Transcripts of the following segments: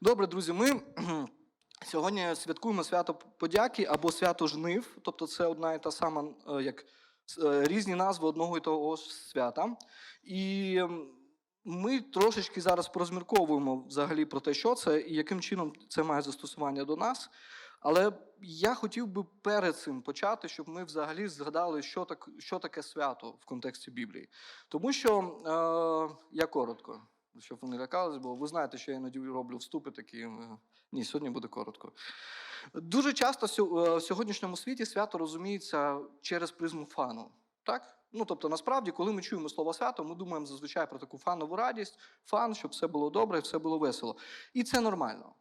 Добре, друзі, ми сьогодні святкуємо свято подяки або свято жнив, тобто це одна і та сама, е, як е, різні назви одного і того ж свята. І ми трошечки зараз порозмірковуємо взагалі про те, що це і яким чином це має застосування до нас. Але я хотів би перед цим почати, щоб ми взагалі згадали, що, так, що таке свято в контексті Біблії. Тому що е, я коротко, щоб ви не лякались, бо ви знаєте, що я іноді роблю вступи такі. е, Ні, сьогодні буде коротко. Дуже часто е, в сьогоднішньому світі свято розуміється через призму фану. Так? Ну, тобто, насправді, коли ми чуємо слово свято, ми думаємо зазвичай про таку фанову радість, фан, щоб все було добре, все було весело. І це нормально.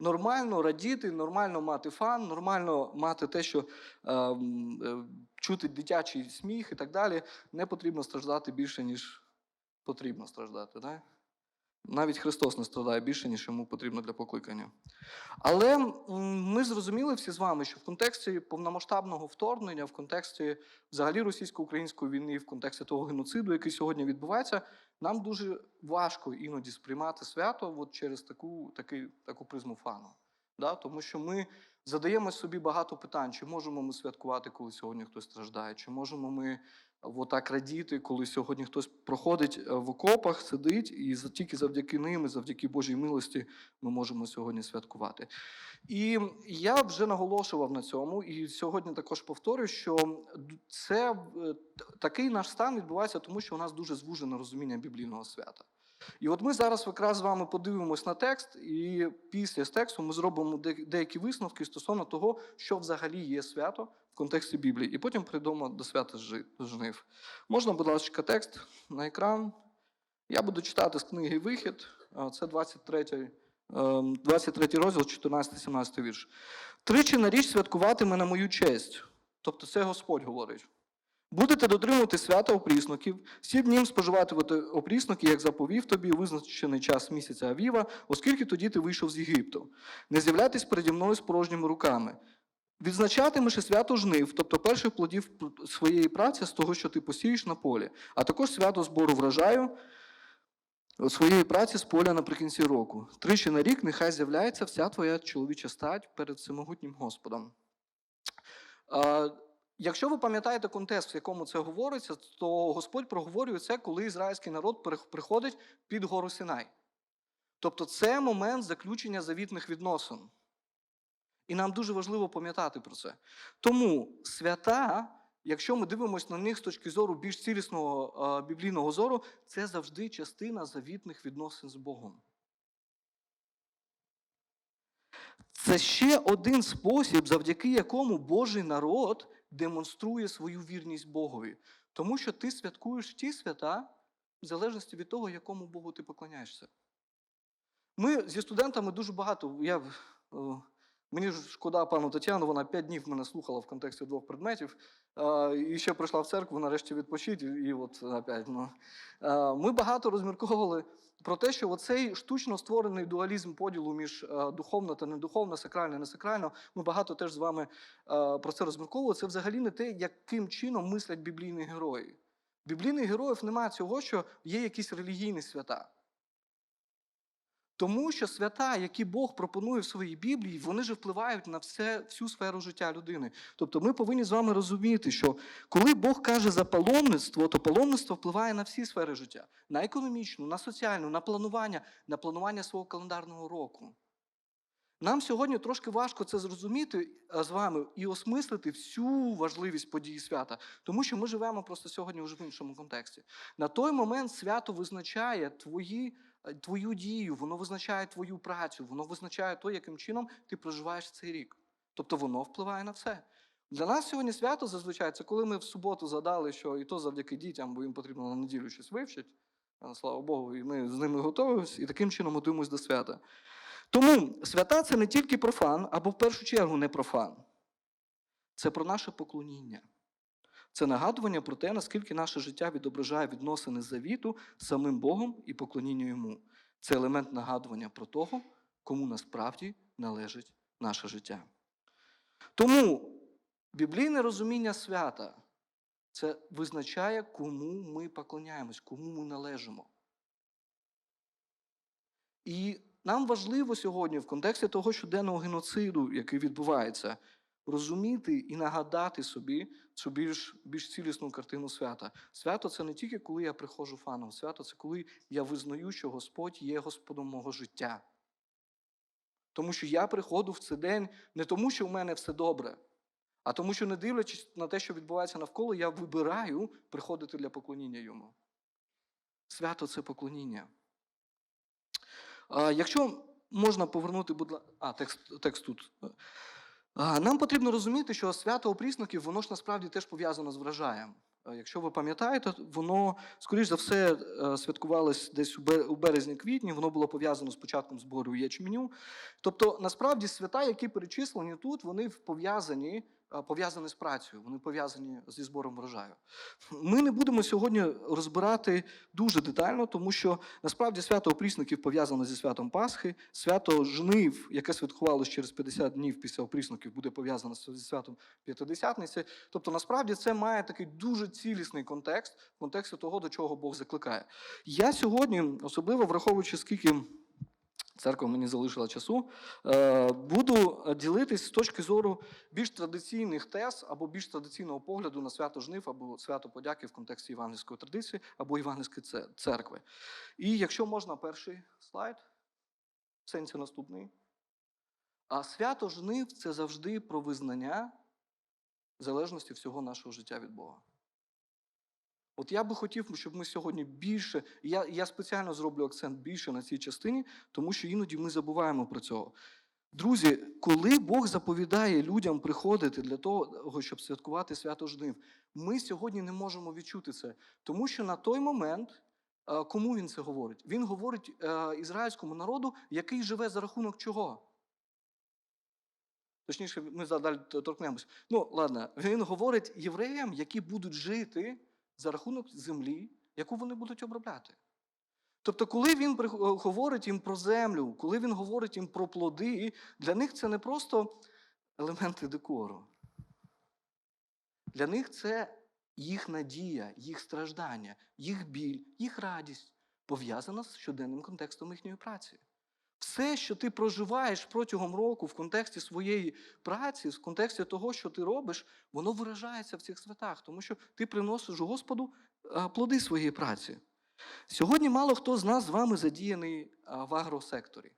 Нормально радіти, нормально мати фан, нормально мати те, що е, е, чути дитячий сміх і так далі. Не потрібно страждати більше, ніж потрібно страждати. Да? Навіть Христос не страдає більше, ніж йому потрібно для покликання. Але ми зрозуміли всі з вами, що в контексті повномасштабного вторгнення, в контексті взагалі російсько-української війни, в контексті того геноциду, який сьогодні відбувається, нам дуже важко іноді сприймати свято от через таку, такий, таку призму фану. Да? Тому що ми задаємо собі багато питань, чи можемо ми святкувати, коли сьогодні хтось страждає, чи можемо ми отак радіти, коли сьогодні хтось проходить е, в окопах, сидить, і тільки завдяки ним, і завдяки Божій милості ми можемо сьогодні святкувати. І я вже наголошував на цьому, і сьогодні також повторюю, що це е, такий наш стан відбувається, тому що у нас дуже звужене розуміння біблійного свята. І от ми зараз якраз з вами подивимось на текст, і після з тексту ми зробимо деякі висновки стосовно того, що взагалі є свято в контексті Біблії, і потім прийдемо до свята жнив. Можна, будь ласка, текст на екран. Я буду читати з книги Вихід. Це 23, ем, 23 розділ, 14-17 вірш. Тричі на річ святкуватиме на мою честь. Тобто це Господь говорить. Будете дотримувати свята опрісноків, сім днів споживатимете опрісноки, як заповів тобі визначений час місяця Авіва, оскільки тоді ти вийшов з Єгипту. Не з'являйтесь переді мною з порожніми руками. Відзначатимеш свято жнив, тобто перших плодів своєї праці з того, що ти посієш на полі, а також свято збору врожаю своєї праці з поля наприкінці року. Тричі на рік нехай з'являється вся твоя чоловіча стать перед всемогутнім Господом. Якщо ви пам'ятаєте контекст, в якому це говориться, то Господь проговорює це, коли ізраїльський народ приходить під гору Синай. Тобто це момент заключення завітних відносин. І нам дуже важливо пам'ятати про це. Тому свята, якщо ми дивимося на них з точки зору більш цілісного е, біблійного зору, це завжди частина завітних відносин з Богом. Це ще один спосіб, завдяки якому Божий народ демонструє свою вірність Богові. Тому що ти святкуєш ті свята в залежності від того, якому Богу ти поклоняєшся. Ми зі студентами дуже багато. Я, мені ж шкода пану Тетяну, вона п'ять днів мене слухала в контексті двох предметів. І ще прийшла в церкву, нарешті відпочити, і от опять. Ну. Ми багато розмірковували про те, що оцей штучно створений дуалізм поділу між е, духовно та недуховно, сакрально, несакрально, ми багато теж з вами е, про це розмірковували. Це взагалі не те, яким чином мислять біблійні герої. Біблійних героїв немає цього, що є якісь релігійні свята. Тому що свята, які Бог пропонує в своїй Біблії, вони ж впливають на все, всю сферу життя людини. Тобто ми повинні з вами розуміти, що коли Бог каже за паломництво, то паломництво впливає на всі сфери життя: на економічну, на соціальну, на планування, на планування свого календарного року. Нам сьогодні трошки важко це зрозуміти з вами і осмислити всю важливість події свята, тому що ми живемо просто сьогодні вже в іншому контексті. На той момент свято визначає твої, твою дію, воно визначає твою працю, воно визначає то, яким чином ти проживаєш цей рік. Тобто воно впливає на все. Для нас сьогодні свято зазвичай це коли ми в суботу задали, що і то завдяки дітям, бо їм потрібно на неділю щось вивчити. Слава Богу, і ми з ними готуємося, і таким чином готуємось до свята. Тому свята це не тільки про фан, або в першу чергу не про фан. Це про наше поклоніння. Це нагадування про те, наскільки наше життя відображає відносини завіту з самим Богом і поклоніння йому. Це елемент нагадування про того, кому насправді належить наше життя. Тому біблійне розуміння свята це визначає, кому ми поклоняємось, кому ми належимо. І нам важливо сьогодні, в контексті того щоденного геноциду, який відбувається, розуміти і нагадати собі цю більш, більш цілісну картину свята. Свято це не тільки коли я приходжу фаном, свято це коли я визнаю, що Господь є Господом мого життя. Тому що я приходжу в цей день не тому, що в мене все добре, а тому, що не дивлячись на те, що відбувається навколо, я вибираю приходити для поклоніння йому. Свято це поклоніння. А, Якщо можна повернути, будь ласка, а, текст, текст тут. Нам потрібно розуміти, що свято опрісників, воно ж насправді теж пов'язано з врожаєм. Е, Якщо ви пам'ятаєте, воно, скоріш за все, е, святкувалось десь у бе- у березні-квітні, воно було пов'язано з початком збору ячменю. Тобто, насправді, свята, які перечислені тут, вони пов'язані, пов'язані з працею, вони пов'язані зі збором врожаю. Ми не будемо сьогодні розбирати дуже детально, тому що насправді свято опрісників пов'язано зі святом Пасхи, свято жнив, яке святкувалося через 50 днів після опрісників, буде пов'язано зі святом П'ятидесятниці. Тобто, насправді це має такий дуже цілісний контекст, в контексті того, до чого Бог закликає. Я сьогодні, особливо враховуючи, скільки церква мені залишила часу, е, буду ділитись з точки зору більш традиційних тез або більш традиційного погляду на свято жнив або свято подяки в контексті євангельської традиції або євангельської церкви. І якщо можна, перший слайд, в сенсі наступний. А свято жнив це завжди про визнання залежності всього нашого життя від Бога. От я би хотів, щоб ми сьогодні більше, я, я спеціально зроблю акцент більше на цій частині, тому що іноді ми забуваємо про цього. Друзі, коли Бог заповідає людям приходити для того, щоб святкувати свято жнив, ми сьогодні не можемо відчути це. Тому що на той момент, е, кому він це говорить? Він говорить е, ізраїльському народу, який живе за рахунок чого? Точніше, ми далі торкнемось. Ну, ладно, він говорить євреям, які будуть жити за рахунок землі, яку вони будуть обробляти. Тобто, коли він е, говорить їм про землю, коли він говорить їм про плоди, для них це не просто елементи декору. Для них це їх надія, їх страждання, їх біль, їх радість пов'язана з щоденним контекстом їхньої праці. Все, що ти проживаєш протягом року в контексті своєї праці, в контексті того, що ти робиш, воно виражається в цих святах, тому що ти приносиш Господу е, плоди своєї праці. Сьогодні мало хто з нас з вами задіяний е, в агросекторі.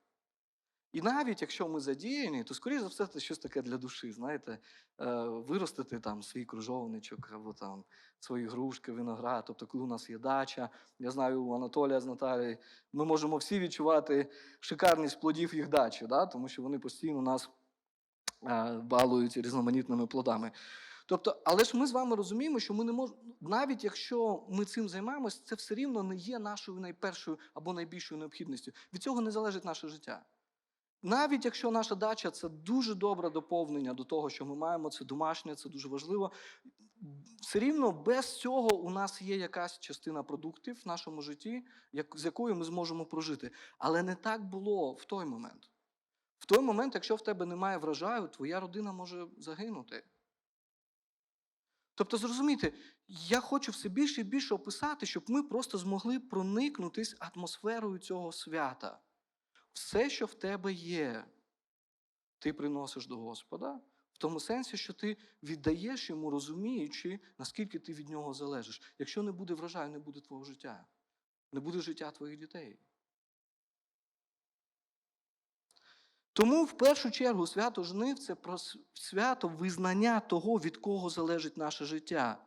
І навіть якщо ми задіяні, то, скоріше за все, це щось таке для душі, знаєте, е, виростити там свій кружовничок або там свої грушки, виноград. Тобто, коли у нас є дача, я знаю у Анатолія з Наталією, ми можемо всі відчувати шикарність плодів їх дачі, да? тому що вони постійно нас е, балують різноманітними плодами. Тобто, але ж ми з вами розуміємо, що ми не можемо, навіть якщо ми цим займаємось, це все рівно не є нашою найпершою або найбільшою необхідністю. Від цього не залежить наше життя. Навіть якщо наша дача це дуже добре доповнення до того, що ми маємо, це домашнє, це дуже важливо. Все рівно без цього у нас є якась частина продуктів в нашому житті, як, з якою ми зможемо прожити. Але не так було в той момент. В той момент, якщо в тебе немає врожаю, твоя родина може загинути. Тобто, зрозумійте, я хочу все більше і більше описати, щоб ми просто змогли проникнутись атмосферою цього свята. Все, що в тебе є, ти приносиш до Господа, в тому сенсі, що ти віддаєш йому, розуміючи, наскільки ти від нього залежиш. Якщо не буде врожаю, не буде твого життя, не буде життя твоїх дітей. Тому в першу чергу свято жнив це про свято визнання того, від кого залежить наше життя.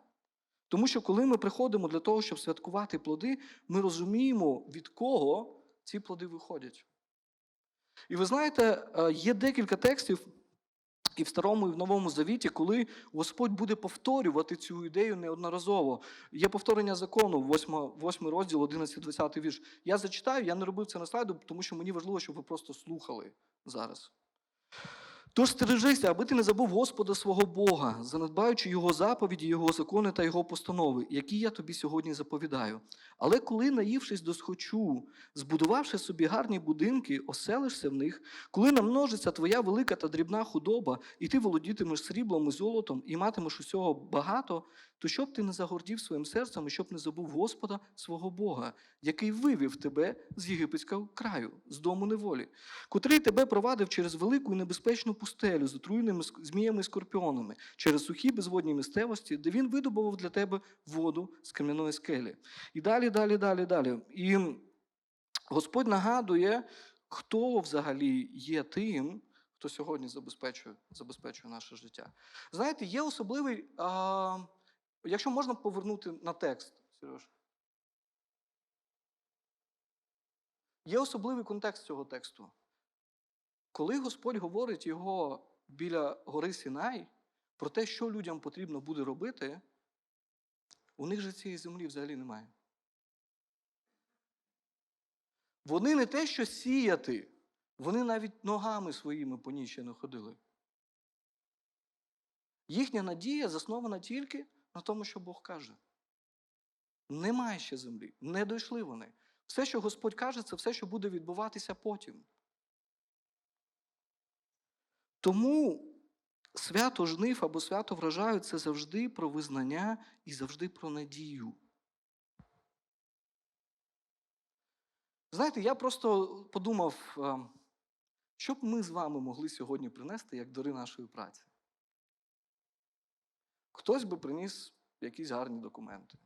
Тому що коли ми приходимо для того, щоб святкувати плоди, ми розуміємо, від кого ці плоди виходять. І ви знаєте, е, є декілька текстів і в Старому, і в Новому Завіті, коли Господь буде повторювати цю ідею неодноразово. Є повторення закону, 8, 8 розділ, 11-20 вірш. Я зачитаю, я не робив це на слайду, тому що мені важливо, щоб ви просто слухали зараз. Тож стережися, аби ти не забув Господа свого Бога, занедбаючи Його заповіді, Його закони та Його постанови, які я тобі сьогодні заповідаю. Але коли, наївшись до схочу, збудувавши собі гарні будинки, оселишся в них, коли намножиться твоя велика та дрібна худоба, і ти володітимеш сріблом і золотом, і матимеш усього багато, то щоб ти не загордів своїм серцем і щоб не забув Господа свого Бога, який вивів тебе з єгипетського краю, з дому неволі, котрий тебе провадив через велику і небезпечну пустелю з отруєними зміями і скорпіонами, через сухі безводні місцевості, де він видобував для тебе воду з кам'яної скелі. І далі, далі, далі, далі. І Господь нагадує, хто взагалі є тим, хто сьогодні забезпечує, забезпечує наше життя. Знаєте, є особливий, якщо можна повернути на текст, Сереж. Є особливий контекст цього тексту. Коли Господь говорить його біля гори Сінай про те, що людям потрібно буде робити, у них же цієї землі взагалі немає. Вони не те, що сіяти, вони навіть ногами своїми по ній ще не ходили. Їхня надія заснована тільки на тому, що Бог каже. Немає ще землі, не дійшли вони. Все, що Господь каже, це все, що буде відбуватися потім. Тому свято жнив або свято врожаю це завжди про визнання і завжди про надію. Знаєте, я просто подумав, е, що б ми з вами могли сьогодні принести як дари нашої праці. Хтось би приніс якісь гарні документи,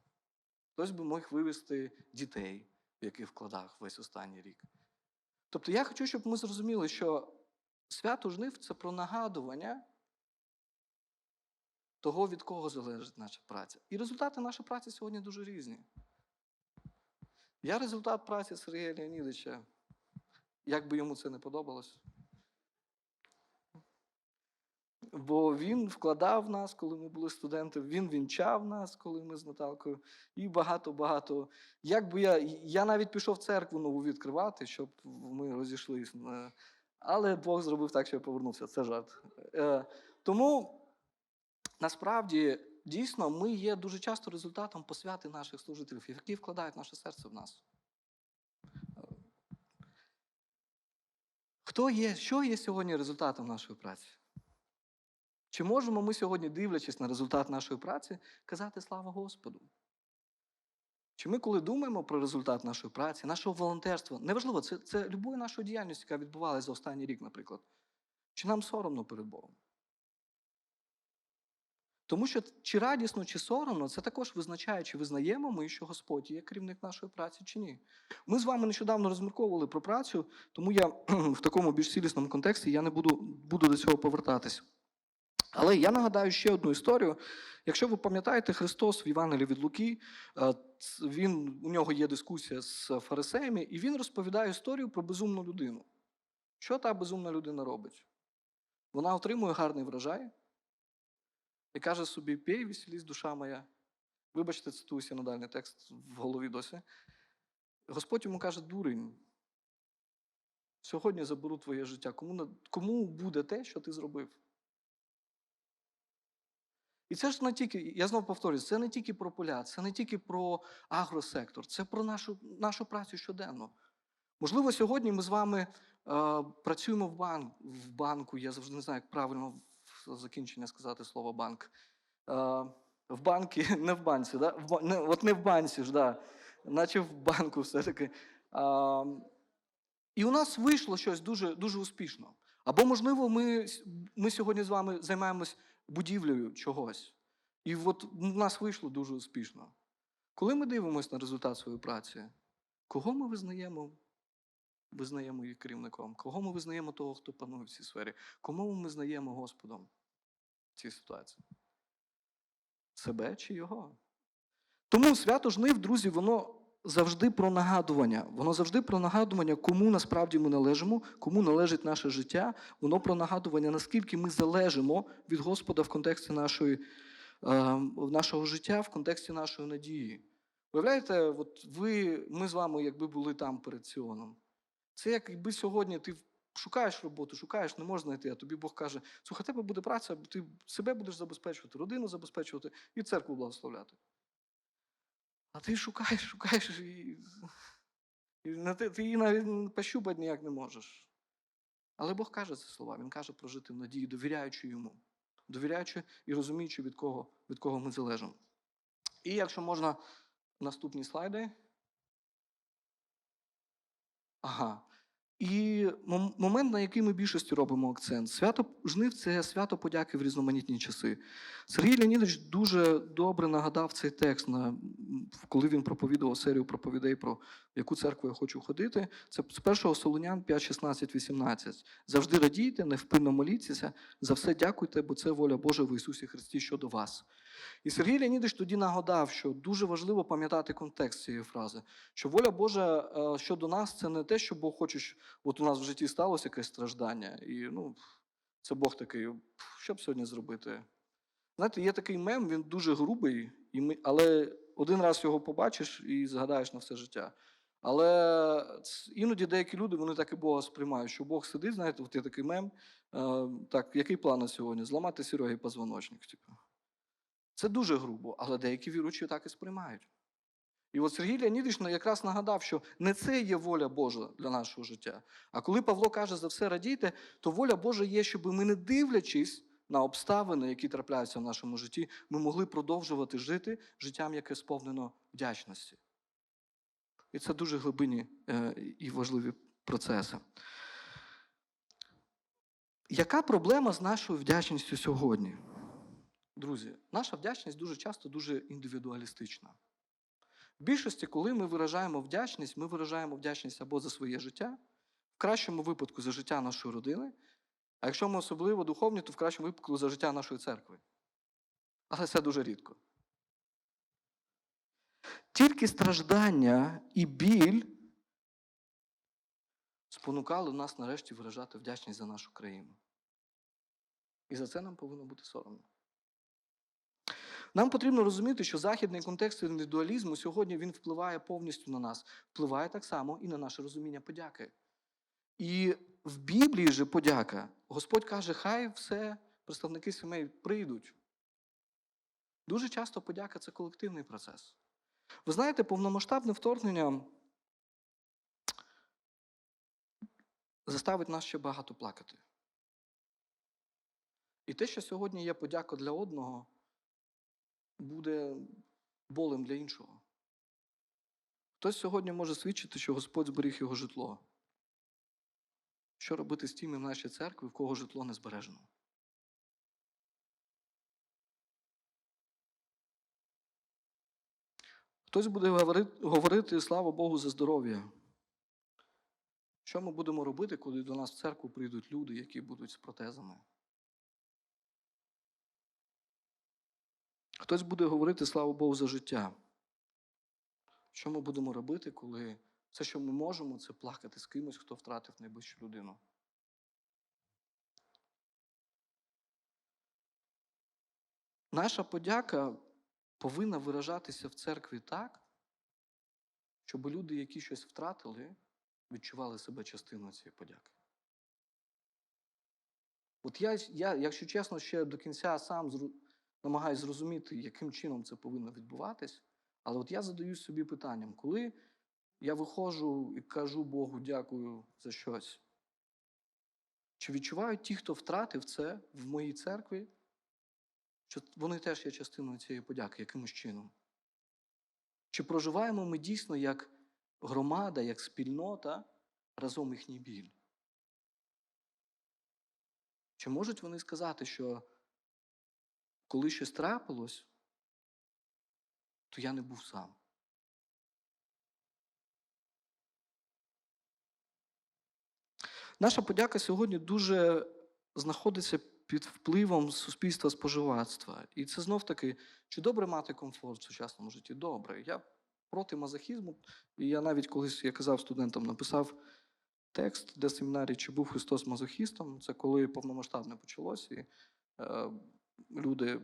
хтось би міг вивезти дітей, в яких вкладах весь останній рік. Тобто я хочу, щоб ми зрозуміли, що свято жнив це про нагадування того, від кого залежить наша праця. І результати нашої праці сьогодні дуже різні. Я результат праці Сергія Леонідовича, як би йому це не подобалось. Бо він вкладав нас, коли ми були студенти, він вінчав нас, коли ми з Наталкою, і багато-багато. Як би я, я навіть пішов церкву нову відкривати, щоб ми розійшлись. е, Але Бог зробив так, що я повернувся. Це жарт. Е, Тому насправді дійсно ми є дуже часто результатом посвяти наших служителів, які вкладають наше серце в нас. Хто є, що є сьогодні результатом нашої праці? Чи можемо ми сьогодні, дивлячись на результат нашої праці, казати слава Господу? Чи ми, коли думаємо про результат нашої праці, нашого волонтерства, неважливо, це, це любої нашої діяльності, яка відбувалася за останній рік, наприклад, чи нам соромно перед Богом? Тому що чи радісно, чи соромно, це також визначає, чи визнаємо ми, що Господь є керівник нашої праці, чи ні. Ми з вами нещодавно розмірковували про працю, тому я в такому більш цілісному контексті я не буду, буду до цього повертатись. Але я нагадаю ще одну історію. Якщо ви пам'ятаєте, Христос в Євангелії від Луки, е, він, у нього є дискусія з фарисеями, і він розповідає історію про безумну людину. Що та безумна людина робить? Вона отримує гарний врожай і каже собі: пій, веселісь, душа моя. Вибачте, цитую синодальний текст в голові досі. Господь йому каже: дурень. Сьогодні заберу твоє життя. Кому, кому буде те, що ти зробив? І це ж не тільки, я знову повторюю, це не тільки про поля, це не тільки про агросектор, це про нашу, нашу працю щоденно. Можливо, сьогодні ми з вами е, працюємо в, банк, в банку, я завжди не знаю, як правильно в закінчення сказати слово банк. Е, в банки, не в банці, да? в, не, от не в банці ж, да. наче в банку все-таки. Е, і у нас вийшло щось дуже, дуже успішно. Або, можливо, ми, ми сьогодні з вами займаємось будівлею чогось. І от у нас вийшло дуже успішно. Коли ми дивимося на результат своєї праці, кого ми визнаємо, визнаємо її керівником? Кого ми визнаємо того, хто панує в цій сфері? Кому ми визнаємо Господом в цій ситуації? Себе чи його? Тому свято жнив, друзі, воно завжди про нагадування. Воно завжди про нагадування, кому насправді ми належимо, кому належить наше життя. Воно про нагадування, наскільки ми залежимо від Господа в контексті нашої, е, нашого життя, в контексті нашої надії. Уявляєте, от ви, ми з вами, якби були там перед Сіоном. Це як якби сьогодні ти шукаєш роботу, шукаєш, не можеш знайти, а тобі Бог каже: слухай, тебе буде праця, ти себе будеш забезпечувати, родину забезпечувати і церкву благословляти. А ти шукаєш, шукаєш, і, і ти її навіть пощупати ніяк не можеш. Але Бог каже ці слова, Він каже прожити в надії, довіряючи йому, довіряючи і розуміючи, від кого, від кого ми залежимо. І якщо можна, наступні слайди. Ага. І момент, на який ми більшості робимо акцент. Свято жнив це свято подяки в різноманітні часи. Сергій Леонідович дуже добре нагадав цей текст, на, коли він проповідував серію проповідей про яку церкву я хочу ходити. Це з першого Солонян 5, 16, 18. Завжди радійте, невпинно моліться, за все дякуйте, бо це воля Божа в Ісусі Христі щодо вас. І Сергій Леонідович тоді нагадав, що дуже важливо пам'ятати контекст цієї фрази, що воля Божа е, щодо нас це не те, що Бог хоче, щ- от у нас в житті сталося якесь страждання, і ну, це Бог такий, що б сьогодні зробити? Знаєте, є такий мем, він дуже грубий, і ми, але один раз його побачиш і згадаєш на все життя. Але іноді деякі люди вони так і Бога сприймають, що Бог сидить, знаєте, от є такий мем. е, так, який план на сьогодні? Зламати Серегі позвоночник. Типу. Це дуже грубо, але деякі віруючі так і сприймають. І от Сергій Леонідович якраз нагадав, що не це є воля Божа для нашого життя. А коли Павло каже за все радійте, то воля Божа є, щоб ми, не дивлячись на обставини, які трапляються в нашому житті, ми могли продовжувати жити життям, яке сповнено вдячності. І це дуже глибинні е, і важливі процеси. Яка проблема з нашою вдячністю сьогодні? Друзі, наша вдячність дуже часто дуже індивідуалістична. В більшості, коли ми виражаємо вдячність, ми виражаємо вдячність або за своє життя, в кращому випадку за життя нашої родини, а якщо ми особливо духовні, то в кращому випадку за життя нашої церкви. Але це дуже рідко. Тільки страждання і біль спонукали нас нарешті виражати вдячність за нашу країну. І за це нам повинно бути соромно. Нам потрібно розуміти, що західний контекст індивідуалізму сьогодні він впливає повністю на нас, впливає так само і на наше розуміння подяки. І в Біблії же подяка, Господь каже, хай все представники сімей прийдуть. Дуже часто подяка це колективний процес. Ви знаєте, повномасштабне вторгнення заставить нас ще багато плакати. І те, що сьогодні є подяка для одного, буде болем для іншого. Хтось сьогодні може свідчити, що Господь зберіг його житло. Що робити з тими в нашій церкві, в кого житло не збережено? Хтось буде говорити, слава Богу за здоров'я. Що ми будемо робити, коли до нас в церкву прийдуть люди, які будуть з протезами? Хтось буде говорити слава Богу за життя. Що ми будемо робити, коли все, що ми можемо, це плакати з кимось, хто втратив найближчу людину? Наша подяка повинна виражатися в церкві так, щоб люди, які щось втратили, відчували себе частиною цієї подяки. От я, я, якщо чесно, ще до кінця сам зру... намагаюся зрозуміти, яким чином це повинно відбуватись, але от я задаю собі питанням, коли я виходжу і кажу Богу дякую за щось, чи відчувають ті, хто втратив це в моїй церкві, що вони теж є частиною цієї подяки якимось чином? Чи проживаємо ми дійсно як громада, як спільнота разом їхній біль? Чи можуть вони сказати, що коли щось трапилось, то я не був сам? Наша подяка сьогодні дуже знаходиться під впливом суспільства споживацтва. І це знов таки, чи добре мати комфорт в сучасному житті? Добре. Я проти мазохізму, і я навіть колись я казав студентам, написав текст для семінарії, чи був Христос мазохістом. Це коли повномасштабне почалось, і е, люди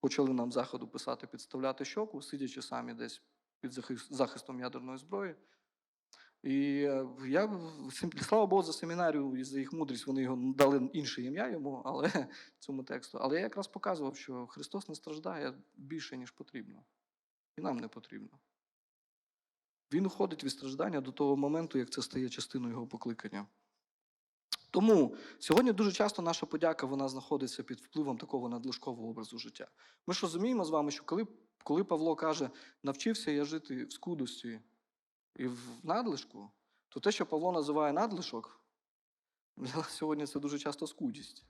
почали нам заходу писати, підставляти щоку, сидячи самі десь під захистом ядерної зброї. І е, я, слава Богу, за семінарію і за їх мудрість вони його дали інше ім'я йому, але цьому тексту. Але я якраз показував, що Христос не страждає більше, ніж потрібно. І нам не потрібно. Він уходить від страждання до того моменту, як це стає частиною його покликання. Тому сьогодні дуже часто наша подяка вона знаходиться під впливом такого надлишкового образу життя. Ми ж розуміємо з вами, що коли, коли Павло каже, навчився я жити в скудості і в надлишку, то те, що Павло називає надлишок, сьогодні це дуже часто скудість.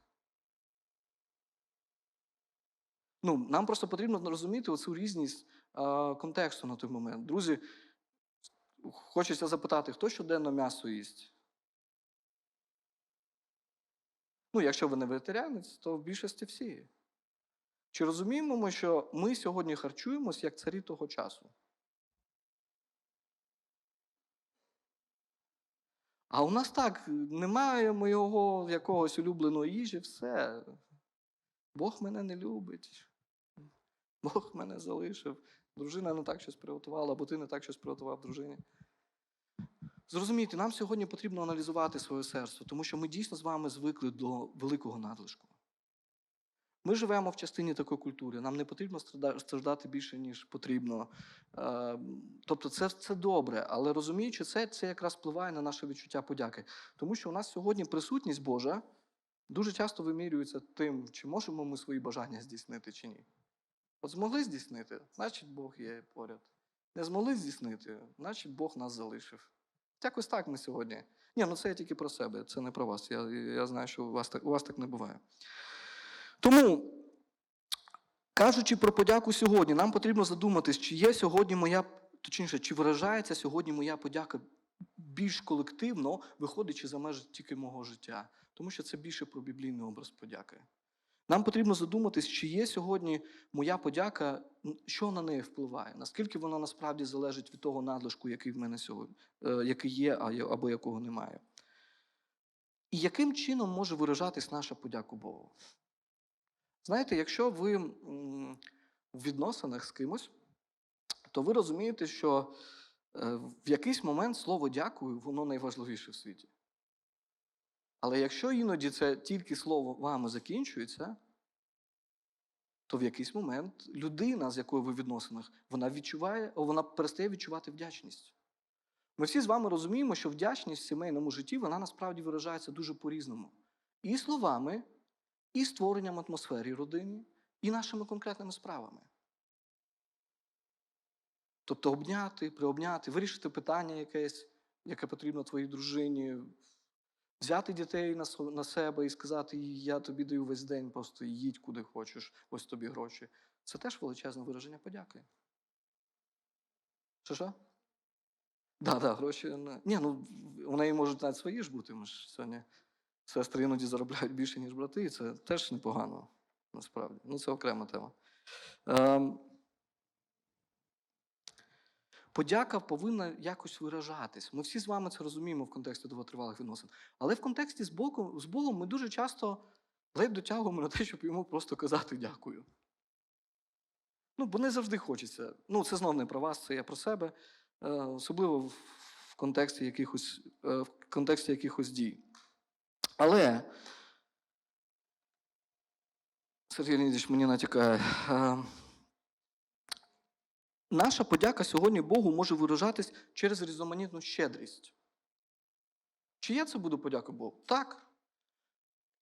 Ну, нам просто потрібно розуміти оцю різність а, контексту на той момент. Друзі, хочеться запитати, хто щоденно м'ясо їсть? Ну, якщо ви не вегетаріанець, то в більшості всі. Чи розуміємо ми, що ми сьогодні харчуємось як царі того часу? А у нас так, немає моєго якогось улюбленої їжі, все. Бог мене не любить. Бог мене залишив. Дружина не так щось приготувала, або ти не так щось приготував дружині. Зрозумійте, нам сьогодні потрібно аналізувати своє серце, тому що ми дійсно з вами звикли до великого надлишку. Ми живемо в частині такої культури, нам не потрібно страждати більше, ніж потрібно. Е, Тобто це, це добре, але розуміючи це, це якраз впливає на наше відчуття подяки. Тому що у нас сьогодні присутність Божа дуже часто вимірюється тим, чи можемо ми свої бажання здійснити чи ні. От змогли здійснити, значить Бог є поряд. Не змогли здійснити, значить Бог нас залишив. Якось так ми сьогодні. Ні, ну це я тільки про себе, це не про вас. Я, я знаю, що у вас, так, у вас так не буває. Тому, кажучи про подяку сьогодні, нам потрібно задуматись, чи є сьогодні моя, точніше, чи виражається сьогодні моя подяка більш колективно, виходячи за межі тільки мого життя. Тому що це більше про біблійний образ подяки. Нам потрібно задуматись, чи є сьогодні моя подяка, що на неї впливає, наскільки вона насправді залежить від того надлишку, який в мене сьогодні, е, який є, або якого немає. І яким чином може виражатись наша подяка Богу? Знаєте, якщо ви в відносинах з кимось, то ви розумієте, що е, в якийсь момент слово дякую, воно найважливіше в світі. Але якщо іноді це тільки слово вами закінчується, то в якийсь момент людина, з якою ви в відносинах, вона відчуває, вона перестає відчувати вдячність. Ми всі з вами розуміємо, що вдячність в сімейному житті вона насправді виражається дуже по-різному. І словами, і створенням атмосфери родині, і нашими конкретними справами. Тобто обняти, приобняти, вирішити питання якесь, яке потрібно твоїй дружині, взяти дітей на, себе і сказати, я тобі даю весь день, просто їдь куди хочеш, ось тобі гроші. Це теж величезне вираження подяки. Що що? Да, да, гроші. Ні, ну у неї можуть навіть свої ж бути. Ми ж сьогодні сестри іноді заробляють більше, ніж брати, і це теж непогано, насправді. Ну, це окрема тема. Ем, подяка повинна якось виражатись. Ми всі з вами це розуміємо в контексті довготривалих відносин. Але в контексті з Богом, з Богом ми дуже часто ледь дотягуємо на те, щоб йому просто казати дякую. Ну, бо не завжди хочеться. Ну, це знов не про вас, це я про себе, е, особливо в, контексті якихось, е, в контексті якихось дій. Але Сергій Леонідович мені натякає. Наша подяка сьогодні Богу може виражатись через різноманітну щедрість. Чи є це буде подяка Богу? Так.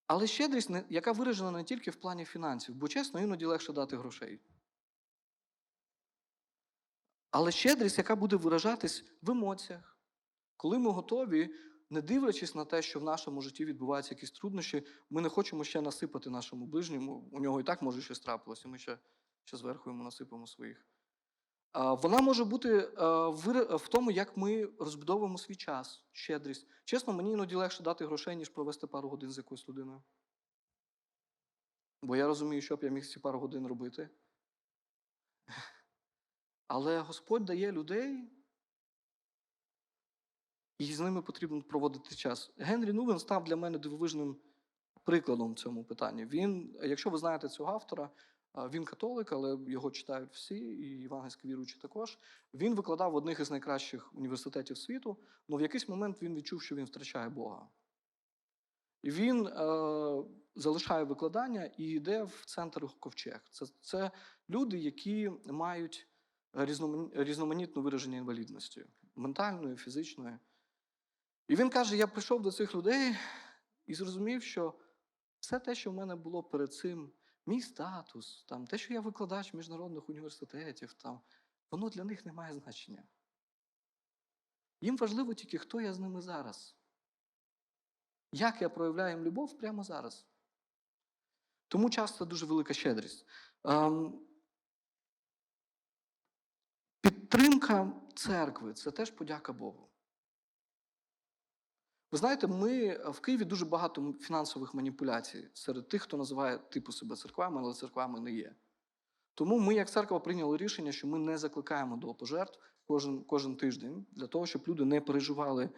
Але щедрість, яка виражена не тільки в плані фінансів, бо чесно, іноді легше дати грошей. Але щедрість, яка буде виражатись в емоціях, коли ми готові, не дивлячись на те, що в нашому житті відбуваються якісь труднощі, ми не хочемо ще насипати нашому ближньому. У нього і так може щось трапилося, ми ще, ще зверху йому насипемо своїх. Вона може бути в тому, як ми розбудовуємо свій час, щедрість. Чесно, мені іноді легше дати грошей, ніж провести пару годин з якоюсь людиною. Бо я розумію, що б я міг ці пару годин робити. Але Господь дає людей, і з ними потрібно проводити час. Генрі Нувен став для мене дивовижним прикладом в цьому питанні. Він, якщо ви знаєте цього автора, він католик, але його читають всі, і євангельські віруючі також. Він викладав в одних із найкращих університетів світу, але в якийсь момент він відчув, що він втрачає Бога. І він е, залишає викладання і йде в центр ковчег. Це, це люди, які мають різноман- різноманітну вираження інвалідності ментальної, фізичної. І він каже: я прийшов до цих людей, і зрозумів, що все те, що в мене було перед цим, мій статус, там, те, що я викладач міжнародних університетів, там, воно для них не має значення. Їм важливо тільки, хто я з ними зараз. Як я проявляю їм любов прямо зараз. Тому часто дуже велика щедрість. Ем, Підтримка церкви це теж подяка Богу. Ви знаєте, ми в Києві дуже багато фінансових маніпуляцій серед тих, хто називає типу себе церквами, але церквами не є. Тому ми, як церква, прийняли рішення, що ми не закликаємо до пожертв кожен, кожен тиждень для того, щоб люди не переживали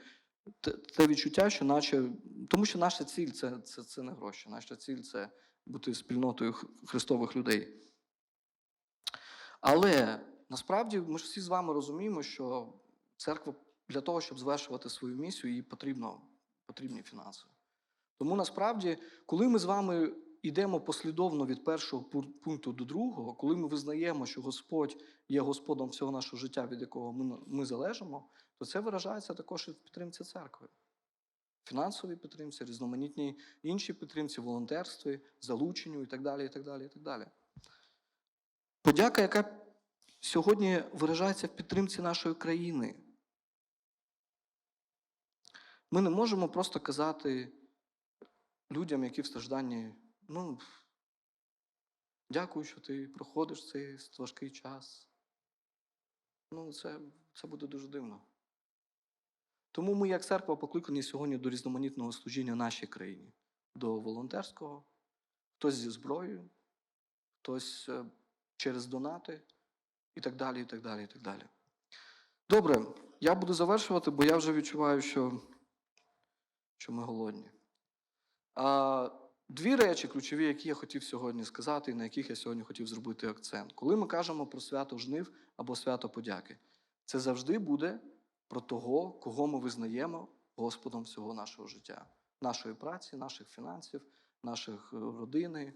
те, те відчуття, що наче. Тому що наша ціль це, це, це не гроші, наша ціль це бути спільнотою Христових людей. Але насправді ми ж всі з вами розуміємо, що церква для того, щоб звершувати свою місію, їй потрібно, потрібні фінанси. Тому насправді, коли ми з вами йдемо послідовно від першого пункту до другого, коли ми визнаємо, що Господь є Господом всього нашого життя, від якого ми, ми залежимо, то це виражається також і в підтримці церкви. Фінансовій підтримці, різноманітній іншій підтримці, волонтерстві, залученню і так далі. І так далі, і так далі. Подяка, яка сьогодні виражається в підтримці нашої країни. Ми не можемо просто казати людям, які в стражданні, ну, дякую, що ти проходиш цей важкий час. Ну, це, це буде дуже дивно. Тому ми, як церква, покликані сьогодні до різноманітного служіння нашій країні, до волонтерського, хтось зі зброєю, хтось е, через донати і так далі, і так далі, і так далі. Добре, я буду завершувати, бо я вже відчуваю, що, що ми голодні. А, дві речі ключові, які я хотів сьогодні сказати, і на яких я сьогодні хотів зробити акцент. Коли ми кажемо про свято жнив або свято подяки, це завжди буде про того, кого ми визнаємо Господом всього нашого життя, нашої праці, наших фінансів, наших е, родини.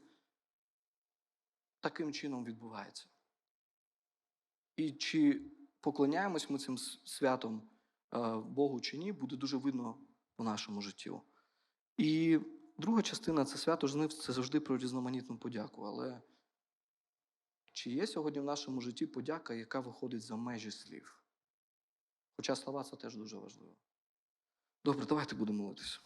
Таким чином відбувається. І чи поклоняємось ми цим святом е, Богу чи ні, буде дуже видно по нашому життю. І друга частина це свято жнив, це завжди про різноманітну подяку. Але чи є сьогодні в нашому житті подяка, яка виходить за межі слів? Хоча слова це теж дуже важливо. Добре, давайте будемо молитися.